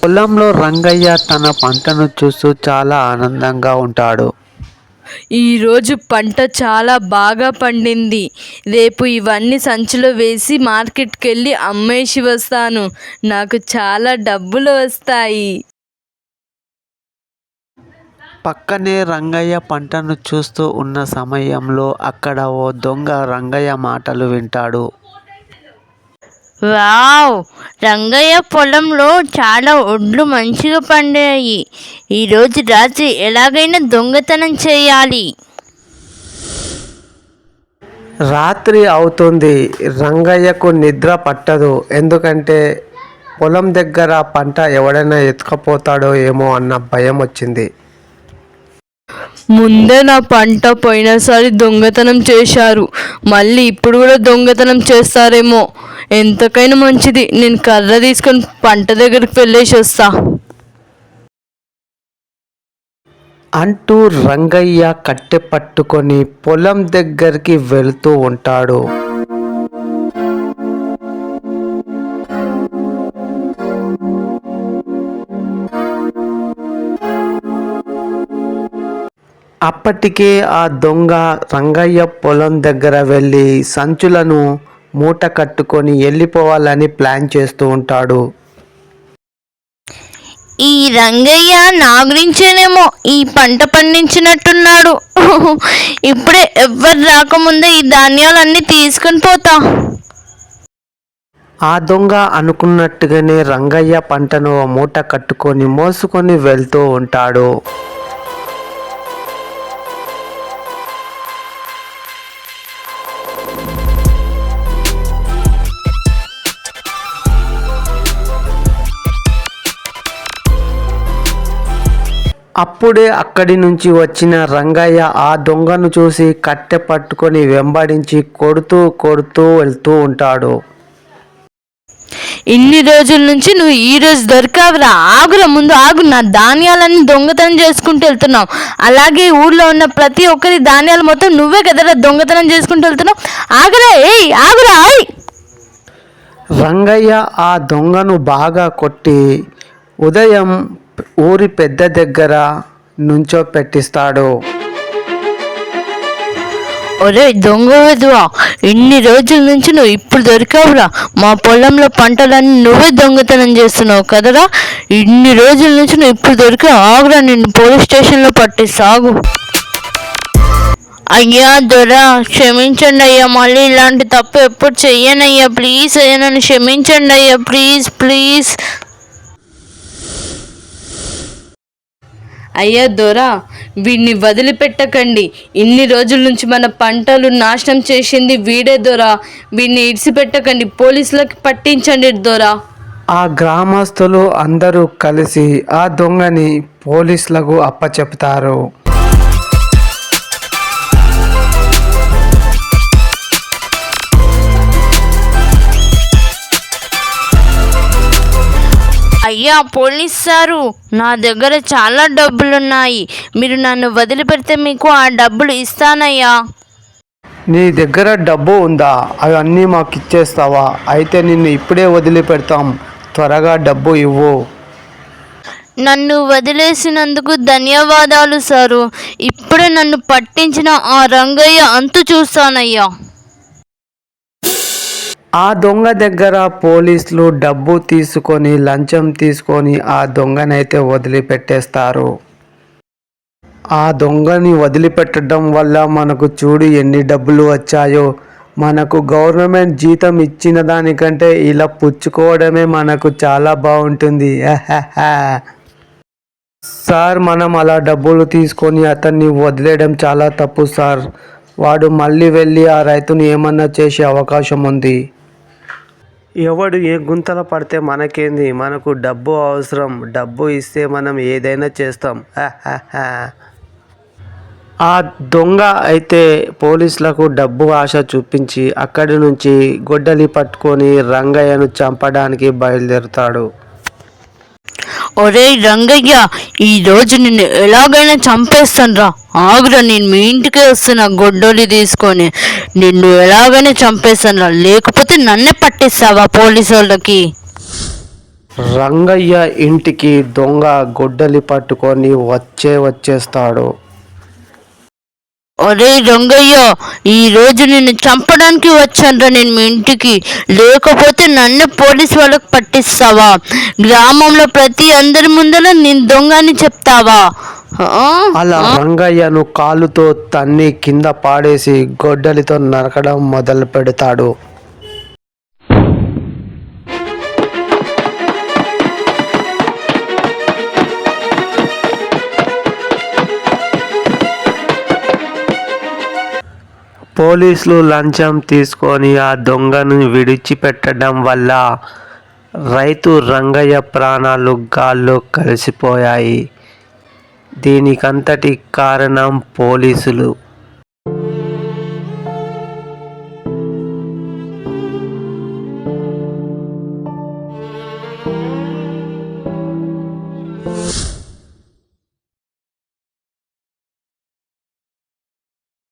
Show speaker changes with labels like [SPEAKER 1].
[SPEAKER 1] పొలంలో రంగయ్య తన పంటను చూస్తూ చాలా ఆనందంగా ఉంటాడు.
[SPEAKER 2] ఈరోజు పంట చాలా బాగా పండింది. రేపు ఇవన్నీ సంచిలో వేసి మార్కెట్కి వెళ్ళి అమ్మేసి వస్తాను. నాకు చాలా డబ్బులు వస్తాయి.
[SPEAKER 1] పక్కనే రంగయ్య పంటను చూస్తూ ఉన్న సమయంలో అక్కడ ఓ దొంగ రంగయ్య మాటలు వింటాడు.
[SPEAKER 3] వావ్! రంగయ్య పొలంలో చాలా ఒడ్లు మంచిగా పండాయి. ఈరోజు రాత్రి ఎలాగైనా దొంగతనం చేయాలి.
[SPEAKER 1] రాత్రి అవుతుంది. రంగయ్యకు నిద్ర పట్టదు. ఎందుకంటే పొలం దగ్గర పంట ఎవడైనా ఎత్తుకపోతాడో ఏమో అన్న భయం వచ్చింది.
[SPEAKER 2] ముందే నా పంట పోయినసారి దొంగతనం చేశారు. మళ్ళీ ఇప్పుడు కూడా దొంగతనం చేస్తారేమో. ఎంతకైనా మంచిది. నేను కర్ర తీసుకొని పంట దగ్గరికి వెళ్ళేసి వస్తా.
[SPEAKER 1] అంటూ రంగయ్య కట్టె పట్టుకొని పొలం దగ్గరికి వెళుతూ ఉంటాడు. అప్పటికే ఆ దొంగ రంగయ్య పొలం దగ్గర వెళ్ళి సంచులను మూట కట్టుకొని వెళ్ళిపోవాలని ప్లాన్ చేస్తూ ఉంటాడు.
[SPEAKER 3] ఈ రంగయ్య నా గురించేనేమో ఈ పంట పండించినట్టున్నాడు. ఇప్పుడే ఎవ్వరు రాకముందే ఈ ధాన్యాలన్నీ తీసుకొని పోతా.
[SPEAKER 1] ఆ దొంగ అనుకున్నట్టుగానే రంగయ్య పంటను మూట కట్టుకొని మోసుకొని వెళ్తూ ఉంటాడు. అప్పుడే అక్కడి నుంచి వచ్చిన రంగయ్య ఆ దొంగను చూసి కట్టె పట్టుకొని వెంబడించి కొడుతూ కొడుతూ వెళ్తూ ఉంటాడు.
[SPEAKER 2] ఇన్ని రోజుల నుంచి నువ్వు ఈ రోజు దొరికావురా. ఆగురా ముందు ఆగు. నా ధాన్యాలన్నీ దొంగతనం చేసుకుంటూ వెళ్తున్నావు. అలాగే ఊర్లో ఉన్న ప్రతి ఒక్కరి ధాన్యాలు మొత్తం నువ్వే కదరా దొంగతనం చేసుకుంటూ వెళ్తున్నావు. ఆగురా ఏయ్ ఆగురా ఏయ్.
[SPEAKER 1] రంగయ్య ఆ దొంగను బాగా కొట్టి ఉదయం ఊరి పెద్ద దగ్గర నుంచో పెట్టిస్తాడు.
[SPEAKER 2] ఒరే దొంగ వెధవా ఇన్ని రోజుల నుంచి నువ్వు ఇప్పుడు దొరికావురా. మా పొలంలో పంటలన్నీ నువ్వే దొంగతనం చేస్తున్నావు కదరా. ఇన్ని రోజుల నుంచి నువ్వు ఇప్పుడు దొరికా ఆగురా నిన్ను పోలీస్ స్టేషన్లో సాగు
[SPEAKER 3] అయ్యా దొరా క్షమించండి అయ్యా మళ్ళీ ఇలాంటి తప్పు ఎప్పుడు చెయ్యనయ్యా ప్లీజ్ అయ్యా నన్ను క్షమించండి అయ్యా ప్లీజ్ ప్లీజ్
[SPEAKER 2] అయ్యా దొరా వీడిని వదిలిపెట్టకండి. ఇన్ని రోజుల నుంచి మన పంటలు నాశనం చేసింది వీడే దొరా. వీడిని ఇడిచిపెట్టకండి పోలీసులకు పట్టించండి దొరా.
[SPEAKER 1] ఆ గ్రామస్తులు అందరూ కలిసి ఆ దొంగని పోలీసులకు అప్పచెప్తారు.
[SPEAKER 3] అయ్యా పోలీస్ సారు నా దగ్గర చాలా డబ్బులున్నాయి. మీరు నన్ను వదిలిపెడితే మీకు ఆ డబ్బులు ఇస్తానయ్యా.
[SPEAKER 1] నీ దగ్గర డబ్బు ఉందా? అవన్నీ మాకు ఇచ్చేస్తావా అయితే నిన్ను ఇప్పుడే వదిలిపెడతాం. త్వరగా డబ్బు ఇవ్వు.
[SPEAKER 3] నన్ను వదిలేసినందుకు ధన్యవాదాలు సారు. ఇప్పుడే నన్ను పట్టించిన ఆ రంగయ్య అంతు చూస్తానయ్యా.
[SPEAKER 1] ఆ దొంగ దగ్గర పోలీసులు డబ్బు తీసుకొని లంచం తీసుకొని ఆ దొంగనైతే వదిలిపెట్టేస్తారు. ఆ దొంగని వదిలిపెట్టడం వల్ల మనకు చూడు ఎన్ని డబ్బులు వచ్చాయో. మనకు గవర్నమెంట్ జీతం ఇచ్చిన దానికంటే ఇలా పుచ్చుకోవడమే మనకు చాలా బాగుంటుంది. సార్ మనం అలా డబ్బులు తీసుకొని అతన్ని వదిలేయడం చాలా తప్పు సార్. వాడు మళ్ళీ వెళ్ళి ఆ రైతుని ఏమన్నా చేసే అవకాశం ఉంది. ఎవడు ఏ గుంతల పడితే మనకేంది? మనకు డబ్బు అవసరం. డబ్బు ఇస్తే మనం ఏదైనా చేస్తాం. ఆ దొంగ అయితే పోలీసులకు డబ్బు ఆశ చూపించి అక్కడి నుంచి గొడ్డలి పట్టుకొని రంగయ్యను చంపడానికి బయలుదేరుతాడు.
[SPEAKER 2] ఒరే రంగయ్య ఈ రోజు నిన్ను ఎలాగైనా చంపేస్తాను రా ఆగురా నేను మీ ఇంటికే వస్తున్నా గొడ్డోలి తీసుకొని. నిన్ను ఎలాగైనా చంపేస్తాను రా లేకపోతే నన్నే పట్టేస్తావా పోలీసు వాళ్ళకి
[SPEAKER 1] రంగయ్య ఇంటికి దొంగ గొడ్డలి పట్టుకొని వచ్చే వచ్చేస్తాడు.
[SPEAKER 2] ఒరే రంగయ్య ఈ రోజు నిన్ను చంపడానికి వచ్చానురా నేను మీ ఇంటికి. లేకపోతే నన్ను పోలీస్ వాళ్ళకి పట్టిస్తావా? గ్రామంలో ప్రతి అందరి ముందర నేను దొంగ అని చెప్తావా?
[SPEAKER 1] అలా రంగయ్యను కాలుతో తన్ని కింద పాడేసి గొడ్డలితో నరకడం మొదలు పెడతాడు పోలీసులు లంచం తీసుకొని ఆ దొంగను విడిచిపెట్టడం వల్ల రైతు రంగయ్య ప్రాణాలు గాల్లో కలిసిపోయాయి. దీనికంతటి కారణం పోలీసులు.